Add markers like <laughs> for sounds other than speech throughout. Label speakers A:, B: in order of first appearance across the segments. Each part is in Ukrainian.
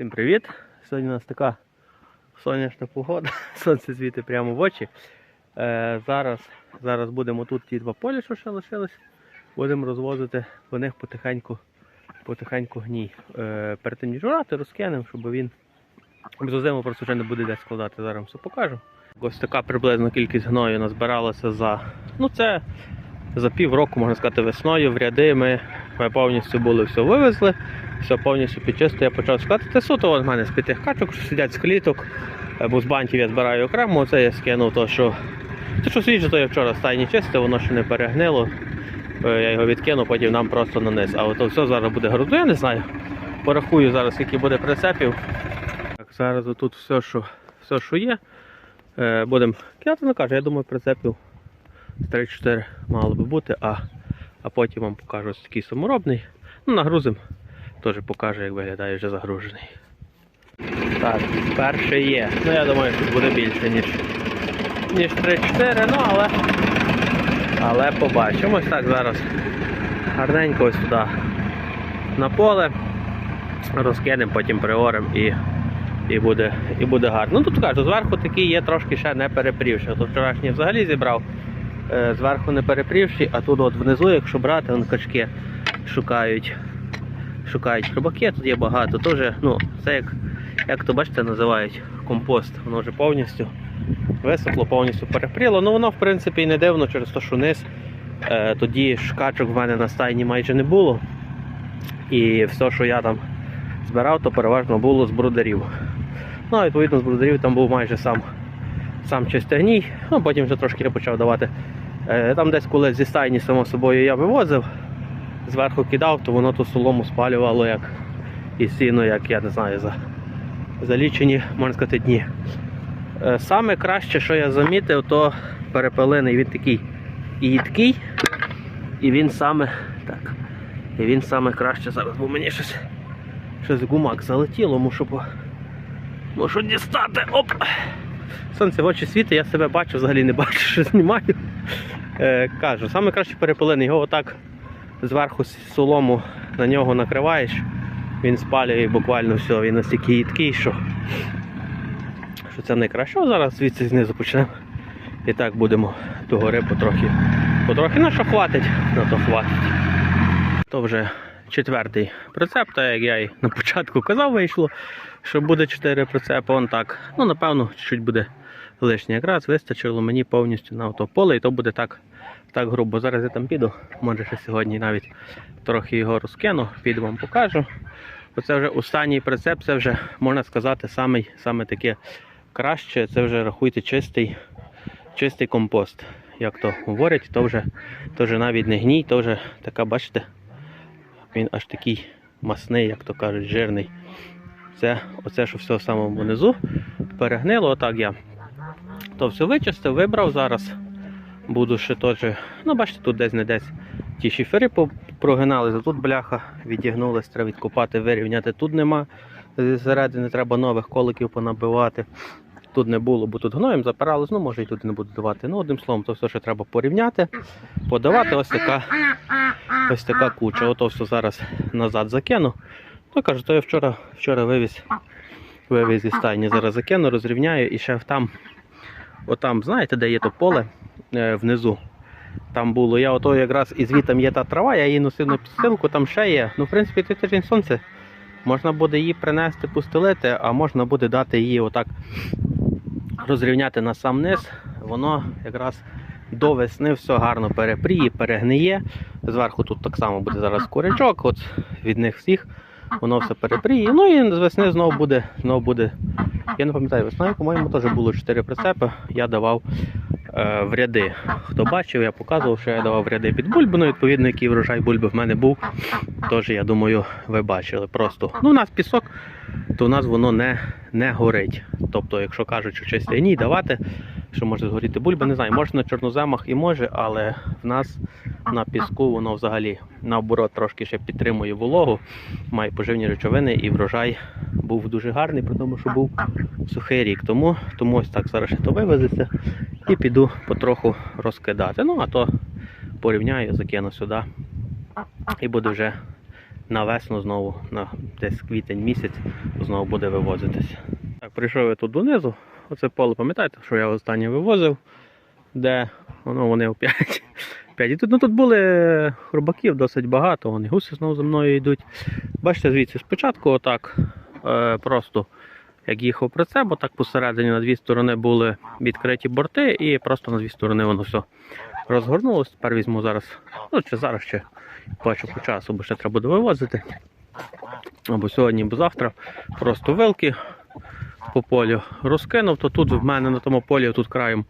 A: Всім привіт! Сьогодні у нас така сонячна погода, <laughs> сонце світить прямо в очі. Е, зараз, зараз будемо тут ті два поля, що ще лишились, будемо розвозити по них потихеньку, потихеньку гній. Е, перед тим ніж орати, розкинемо, щоб він за зиму просто вже не буде де складати. Зараз все покажу. Ось така приблизна кількість гною назбиралася за. Ну це за півроку, можна сказати, весною в ряди ми, ми повністю були все вивезли, все повністю підчисто. Я почав складати. Суто в мене з п'яти качок, що сидять з кліток, е, бо з бантів я збираю окремо, це я скинув, то що. Те, що свіже, то я вчора стайні чистив, воно ще не перегнило. Е, Я його відкинув, потім нам просто на низ. А от все зараз буде грузу, я не знаю. Порахую зараз, скільки буде прицепів. Так, зараз тут все, що, все, що є. Е, Будемо кидати, ну я думаю, прицепів 3-4 мало би бути, а, а потім вам покажу ось такий саморобний. Ну, нагрузим, теж покажу, як виглядає вже загружений. Так, перший є. Ну я думаю, що буде більше, ніж, ніж 3-4, ну але, але побачимо. Ось так зараз гарненько ось туди на поле. Розкинемо, потім приоремо і, і, буде, і буде гарно. Ну тут кажу, зверху такий є трошки ще не перепрівши. То вчорашній взагалі зібрав зверху не перепрівши, а тут от внизу, якщо брати, вон качки шукають. Шукають хробаки, тут є багато. Теж, ну, це як, як то бачите, називають компост. Воно вже повністю висохло, повністю перепріло. Ну воно в принципі і не дивно через те, що низ. Е, тоді ж качок в мене на стайні майже не було. І все, що я там збирав, то переважно було з брударів. Ну, а відповідно, з брударів там був майже сам, сам чистий гній, ну потім вже трошки я почав давати. Е, Там десь коли зі стайні, само собою, я вивозив, зверху кидав, то воно ту солому спалювало як і сіно, як я не знаю, за, за лічені, можна сказати, дні. Е, Саме краще, що я замітив, то перепелиний, він такий їдкий, і він саме так. І він саме краще зараз, бо мені щось, щось гумак залетіло, мушу по. Мушу дістати. Оп! Сонце в очі світить, я себе бачу, взагалі не бачу, що знімаю. Е, кажу, саме краще перепилений, його отак зверху солому на нього накриваєш, він спалює буквально все, він настільки їдкий, що, що це найкраще. Зараз звідси знизу почнемо. І так будемо до гори потрохи. Потрохи на що хватить, на то хватить. То вже четвертий прицеп, так як я і на початку казав, вийшло, що буде 4 прицепи. Он так. Ну, напевно, чуть буде лишнє. Якраз вистачило мені повністю на ото поле, і то буде так, так грубо. Зараз я там піду. Може ще сьогодні навіть трохи його розкину, піду вам покажу. Оце вже останній прицеп, це вже можна сказати, саме, саме таке краще. Це вже рахуйте чистий, чистий компост. Як то говорять, то вже, то вже навіть не гній, то вже така, бачите, він аж такий масний, як то кажуть, жирний. Це оце, що все в самому низу перегнило. Отак я то все вичистив, вибрав зараз. Буду ще теж. Ну, бачите, тут десь не десь ті шифери по- прогинали, тут бляха відігнулась, треба відкопати, вирівняти. Тут нема. Зсередини треба нових коликів понабивати. Тут не було, бо тут гноєм запиралось, ну може і тут не буду давати. Ну, одним словом, то все, що треба порівняти, подавати. Ось така ось така куча. Ото все зараз назад закину. Ну кажу, то я вчора, вчора вивіз, вивіз із стайні. Зараз закину, розрівняю і ще там, отам, знаєте, де є то поле е, внизу. Там було. Я ото якраз і звітом є та трава, я її носив на підстилку, там ще є. Ну, в принципі, той тиждень сонце. Можна буде її принести, пустелити, а можна буде дати її отак розрівняти на сам низ. Воно якраз до весни все гарно перепріє, перегниє. Зверху тут так само буде зараз курячок, от від них всіх воно все перепріє. Ну і з весни знову буде, знову буде. Я не пам'ятаю, весною, по-моєму, теж було 4 прицепи. Я давав е, в ряди. Хто бачив, я показував, що я давав в ряди під бульбу. Ну, відповідно, який врожай бульби в мене був. Теж, я думаю, ви бачили. Просто ну, у нас пісок, то у нас воно не, не горить. Тобто, якщо кажуть, що щось гній давати, що може згоріти бульба, не знаю, може на чорноземах і може, але в нас на піску воно взагалі наоборот трошки ще підтримує вологу, має поживні речовини і врожай був дуже гарний, при тому, що був сухий рік. Тому, тому ось так зараз то вивезеться і піду потроху розкидати. Ну, а то порівняю, закину сюди і буде вже на весну знову, на десь квітень місяць, знову буде вивозитися. Так, прийшов я тут донизу. Оце поле, пам'ятаєте, що я останнє вивозив, де воно вони опять. <laughs> І тут, ну, тут були хробаків досить багато, вони гуси знову за мною йдуть. Бачите, звідси спочатку отак е, просто як їхав про це, бо так посередині на дві сторони були відкриті борти, і просто на дві сторони воно все розгорнулось. Тепер візьму зараз, ну чи зараз ще бачу по часу, бо ще треба буде вивозити. Або сьогодні, або завтра. Просто вилки по полю розкинув, то тут в мене на тому полі тут краєм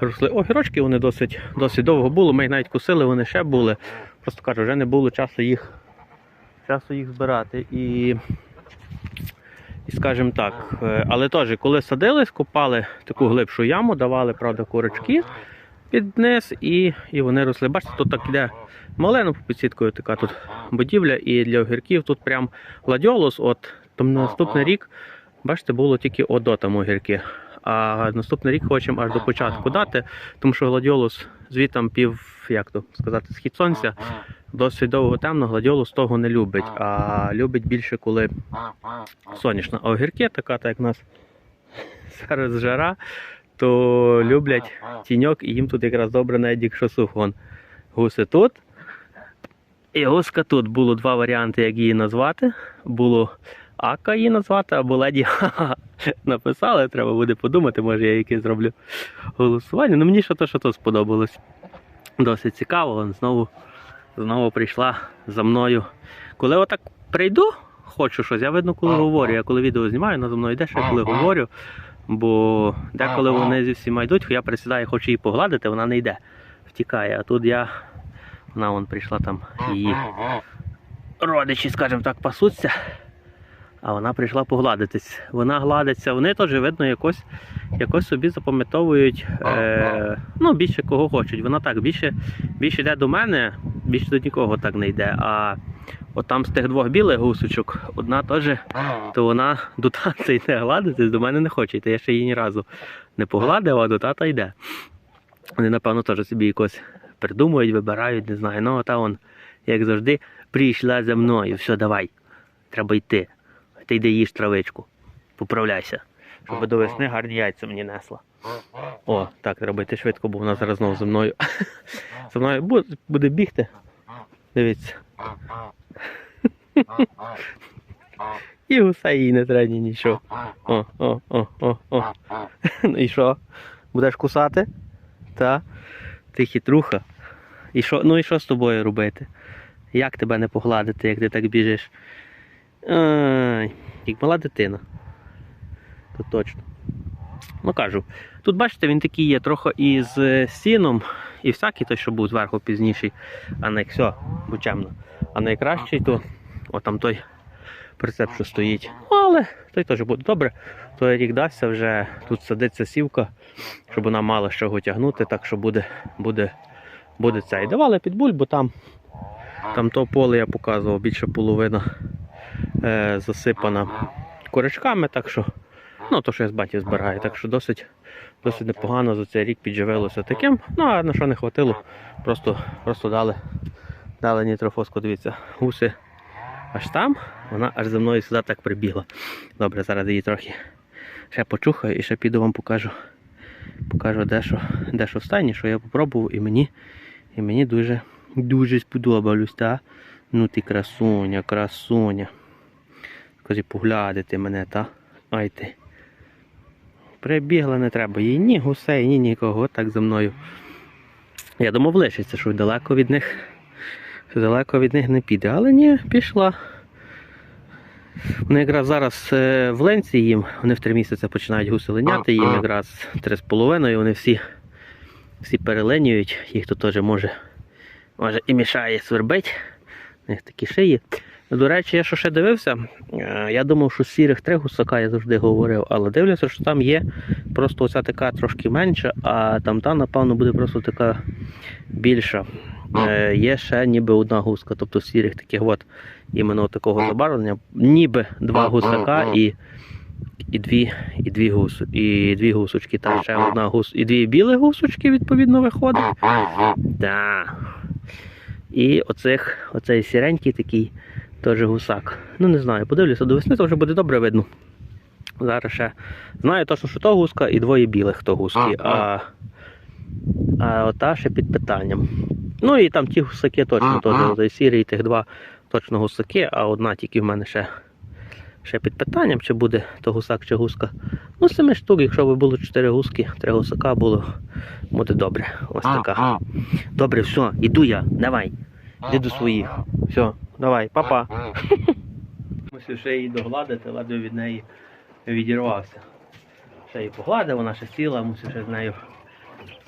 A: росли огірочки, вони досить, досить довго були. Ми їх навіть кусили, вони ще були. Просто кажу, вже не було часу їх, часу їх збирати. І, і скажімо так, е, але теж, коли садились, копали таку глибшу яму, давали, правда, курочки під низ, і, і вони росли. Бачите, тут так іде малина під така тут будівля, і для огірків тут прям гладіолус. От там на наступний рік, бачите, було тільки одо там огірки. А наступний рік хочемо аж до початку дати, тому що гладіолус звітом пів, як то сказати, схід сонця досить довго темно, гладіолус того не любить, а любить більше, коли сонячно. А огірки, така, так як в нас <laughs> зараз жара, то люблять тіньок, і їм тут якраз добре, навіть якщо сухо. Гуси тут. І гуска тут. Було два варіанти, як її назвати. Було Ака її назвати, або леді <laughs> написали, треба буде подумати, може я якесь зроблю голосування. Ну мені що то, що то сподобалось. Досить цікаво. Знову, знову прийшла за мною. Коли отак прийду, хочу щось, я видно, коли говорю. Я коли відео знімаю, вона за мною йде, ще коли говорю. Бо деколи вони зі всіма йдуть, я присідаю, хочу її погладити, вона не йде, втікає. А тут я, вона вон прийшла там, її родичі, скажімо так, пасуться. А вона прийшла погладитись. Вона гладиться, вони теж видно якось, якось собі запам'ятовують е, ну, більше кого хочуть. Вона так більше, більше йде до мене, більше до нікого так не йде. А от там з тих двох білих гусочок, одна теж, то вона до тата йде гладитись, до мене не хоче йти. Я ще її ні разу не погладив, а до тата йде. Вони, напевно, теж собі якось придумують, вибирають, не знаю. Ну, а та вон, як завжди, прийшла за мною, все, давай, треба йти. Ти йди їж травичку, поправляйся, щоб до весни гарні яйця мені несла. О, так, треба йти швидко, бо вона зараз знову за мною. <laughs> За мною буде, буде бігти. Дивіться. <laughs> І усе їй не треба ні нічого. О, о, о, о, о. <laughs> Ну і що? Будеш кусати? Та? Ти хитруха. І що, ну і що з тобою робити? Як тебе не погладити, як ти так біжиш? Ай, як мала дитина. То точно. Ну кажу, тут бачите, він такий є трохи із е, сіном, і всякий той, що був зверху пізніший, а не все, бучемно. А найкращий то отам той прицеп, що стоїть. Ну, Але той теж буде добре. Той рік дасться вже тут садиться сівка, щоб вона мала з чого тягнути, так що буде, буде, буде це. І давали під буль, бо там, там то поле я показував, більше половина е, засипана корочками, так що, ну то, що я з батьків збираю, так що досить, досить непогано за цей рік підживилося таким. Ну а на що не хватило, просто, просто дали, дали нітрофоску, дивіться, гуси аж там, вона аж за мною сюди так прибігла. Добре, зараз її трохи ще почухаю і ще піду вам покажу. Покажу де що, де що в що я попробував і мені, і мені дуже, дуже сподобалось, та? Ну ти красуня, красуня. Кажи, поглядати мене, та? Ай. Прибігла не треба. Їй ні гусей, ні нікого, так за мною. Я думав лишиться, що далеко від них. Що далеко від них не піде. Але ні, пішла. Вони якраз зараз е, в ленці їм, вони в три місяці починають гуси линяти, їм якраз три з половиною, вони всі, всі переленюють, їх тут теж може, може і мішає свербить. У них такі шиї. До речі, я що ще дивився, е, я думав, що сірих три гусака я завжди говорив, але дивлюся, що там є просто оця така трошки менша, а там та, напевно, буде просто така більша. Е, Є ще ніби одна гуска, тобто сірих таких от іменно такого забарвлення, ніби два гусака і, і, дві, і, дві, гус, і дві гусочки. Там ще одна гус, і дві білі гусочки, відповідно, виходить. Да. І оцих, оцей сіренький такий Теж гусак. Ну не знаю, подивлюся до весни, то вже буде добре видно. Зараз ще знаю точно, що то гуска і двоє білих то гуски,
B: А,
A: а, а ота ще під питанням. Ну і там ті гусаки точно,
B: А,
A: теж сірий, тих два точно гусаки, а одна тільки в мене ще, ще під питанням, чи буде то гусак, чи гуска. Ну, семи штук, якщо б було чотири гуски, три гусака було, буде добре. Ось така. Добре, все, іду я, давай. Йди до своїх. Все, давай, папа. Мусив ще її догладити, ледве від неї відірвався. Ще її погладив, вона ще сіла, мусив ще з нею.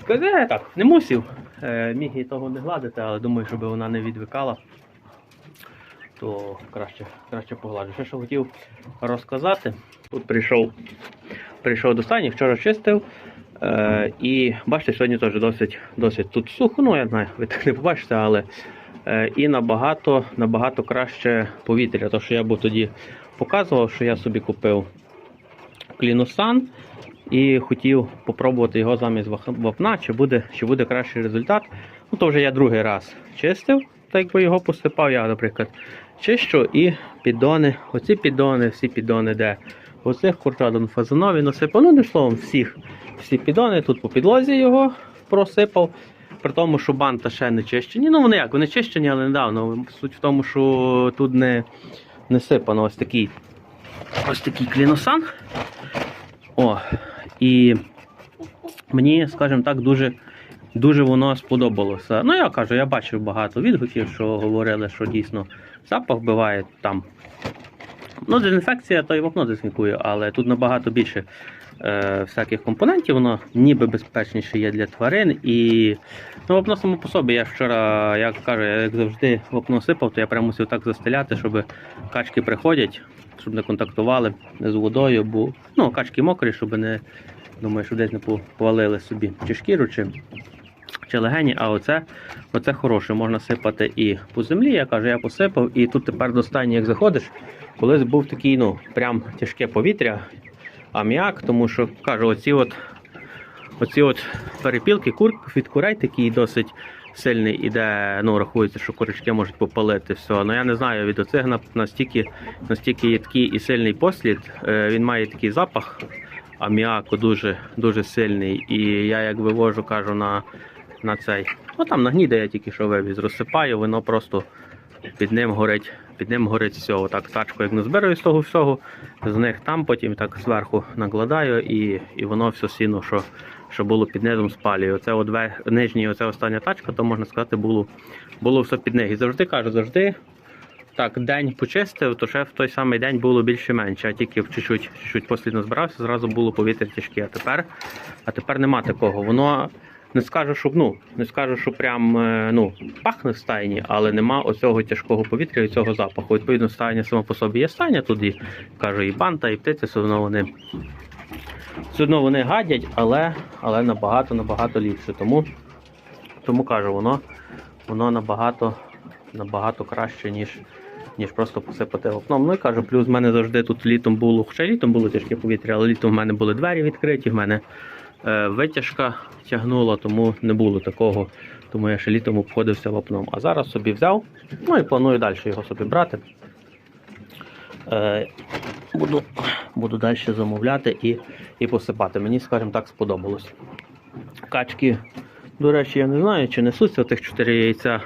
A: Сказати так, не мусив. Е, міг її того не гладити, але думаю, щоб вона не відвикала, то краще, краще погладжу. Ще що хотів розказати. Тут прийшов, прийшов до стані, вчора чистив. Е, і бачите, сьогодні теж досить, досить тут сухо, ну я знаю, ви так не побачите, але е, і набагато, набагато краще повітря. То, що я був тоді показував, що я собі купив клінусан і хотів попробувати його замість вапна, чи буде, чи буде кращий результат. Ну, то вже я другий раз чистив, так якби його посипав, я, наприклад, чищу і піддони, оці піддони, всі піддони, де оцих курчадон фазанові насипав. Ну, одним словом, всіх, всі піддони, тут по підлозі його просипав. При тому, що банта ще не чищені. Ну, вони як, вони чищені, але недавно. Суть в тому, що тут не, не сипано ось такий ось такий кліносан. О, і мені, скажімо так, дуже, дуже воно сподобалося. Ну, я кажу, я бачив багато відгуків, що говорили, що дійсно запах вбиває там. Ну, дезінфекція то й вапно дезінфікує, але тут набагато більше всяких компонентів, воно ніби безпечніше є для тварин. І ну, вапно само по собі. Я вчора, як кажу, як завжди вапно сипав, то я прямо мусив так застеляти, щоб качки приходять, щоб не контактували з водою, бо ну, качки мокрі, щоб не думаю, щоб десь не повалили собі чи шкіру, чи, чи легені. А оце, оце хороше, можна сипати і по землі. Я кажу, я посипав, і тут тепер до стані, як заходиш, колись був такий, ну, прям тяжке повітря, аміак, тому що кажу, оці от. Оці от перепілки кур від курей такий досить сильний іде, ну рахується, що курочки можуть попалити все. Ну я не знаю, від оцих настільки, настільки є такий і сильний послід. Е, Він має такий запах аміаку дуже, дуже сильний. І я як вивожу, кажу на, на цей. Ну там на гніде я тільки що вивіз, розсипаю, воно просто під ним горить. Під ним горить все. Отак тачку, як не збираю з того всього, з них там потім так зверху накладаю і, і воно все сіно, що, що було під низом спалює. Оце от нижній, оце остання тачка, то можна сказати, було, було все під них. І завжди кажу, завжди так, день почистив, то ще в той самий день було більше-менше, а тільки чуть-чуть, чуть послідно збирався, зразу було повітря тяжке. А тепер, а тепер нема такого. Воно не скажу, щоб ну, не скажу, що прям е, ну, пахне в стайні, але нема оцього тяжкого повітря і цього запаху. Відповідно, стайня сама по собі є стайня, тут і кажу, і банта, і птиці, все одно вони. Все одно вони гадять, але, але набагато набагато ліпше. Тому, тому кажу, воно, воно набагато, набагато краще, ніж, ніж просто посипати окном. Ну і кажу, плюс в мене завжди тут літом було, хоча літом було тяжке повітря, але літом в мене були двері відкриті, в мене витяжка тягнула, тому не було такого. Тому я ще літом обходився вапном. А зараз собі взяв, ну і планую далі його собі брати. Е, буду, буду далі замовляти і, і посипати. Мені, скажімо так, сподобалось. Качки, до речі, я не знаю, чи несуться тих 4 яйця.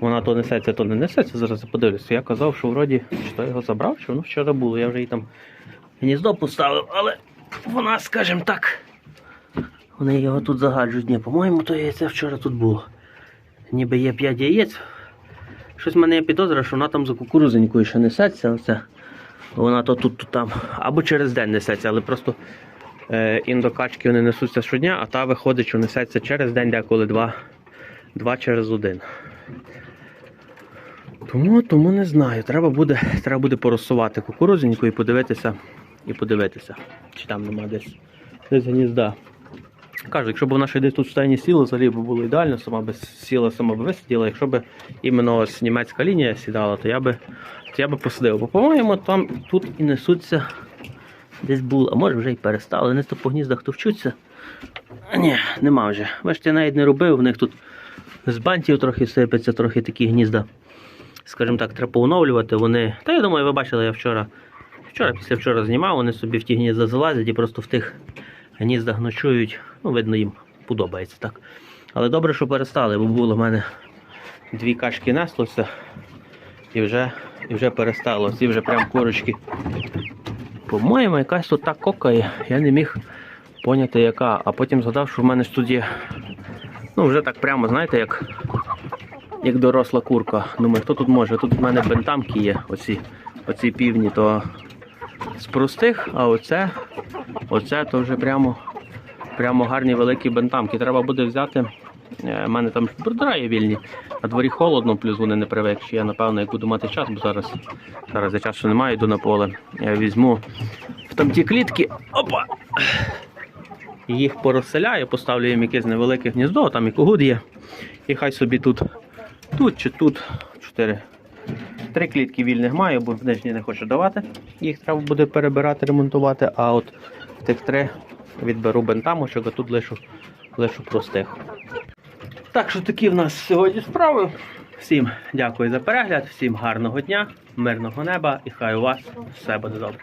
A: Вона то несеться, то не несеться. Зараз подивлюся. Я казав, що вроді чи то його забрав, чи воно вчора було. Я вже її там гніздо поставив, але вона, скажімо так, вони його тут загаджують. Ні, по-моєму, то яйце вчора тут було. Ніби є 5 яєць. Щось в мене є підозра, що вона там за кукурузенькою ще несеться. Оце. Вона то тут, то там. Або через день несеться, але просто е, індокачки вони несуться щодня, а та виходить, що несеться через день, деколи два, два через один. Тому, тому не знаю. Треба буде, треба буде порозсувати кукурузеньку і подивитися, і подивитися, чи там нема десь, десь гнізда. Кажу, якщо б вона ще десь тут в стайні сіла, взагалі б було ідеально, сама би сіла, сама б висиділа. Якщо б іменно ось німецька лінія сідала, то я би, то я би посадив. Бо, по-моєму, там тут і несуться десь було, а може вже й перестали. Вони то по гніздах товчуться. Ні, нема вже. Бачите, я навіть не робив, в них тут з бантів трохи сипеться, трохи такі гнізда скажімо так, треба поновлювати. Вони. Та я думаю, ви бачили, я вчора, вчора, після вчора знімав, вони собі в ті гнізда залазять і просто в тих гніздах ночують. Ну, видно, їм подобається так. Але добре, що перестали, бо було в мене дві качки неслося і вже, і вже перестало. Ці вже прям курочки. По-моєму, якась тут так кокає, я не міг поняти, яка. А потім згадав, що в мене ж тут є. Ну, вже так прямо, знаєте, як, як доросла курка. Думаю, хто тут може? Тут в мене бентамки є, оці, оці півні, то з простих, а оце, оце то вже прямо, прямо гарні великі бентамки. Треба буде взяти. У мене там брудера є вільні. На дворі холодно, плюс вони не привикші. Я напевно, як буду мати час, бо зараз, зараз я часу немає, йду на поле. Я візьму в там ті клітки. Опа! Їх порозселяю, поставлю їм якесь невелике гніздо, там і когут є. І хай собі тут, тут чи тут чотири. Три клітки вільних маю, бо нижні не хочу давати. Їх треба буде перебирати, ремонтувати, а от в тих три відберу бентамочок, а тут лишу, лишу простих. Так що такі в нас сьогодні справи. Всім дякую за перегляд, всім гарного дня, мирного неба і хай у вас все буде добре.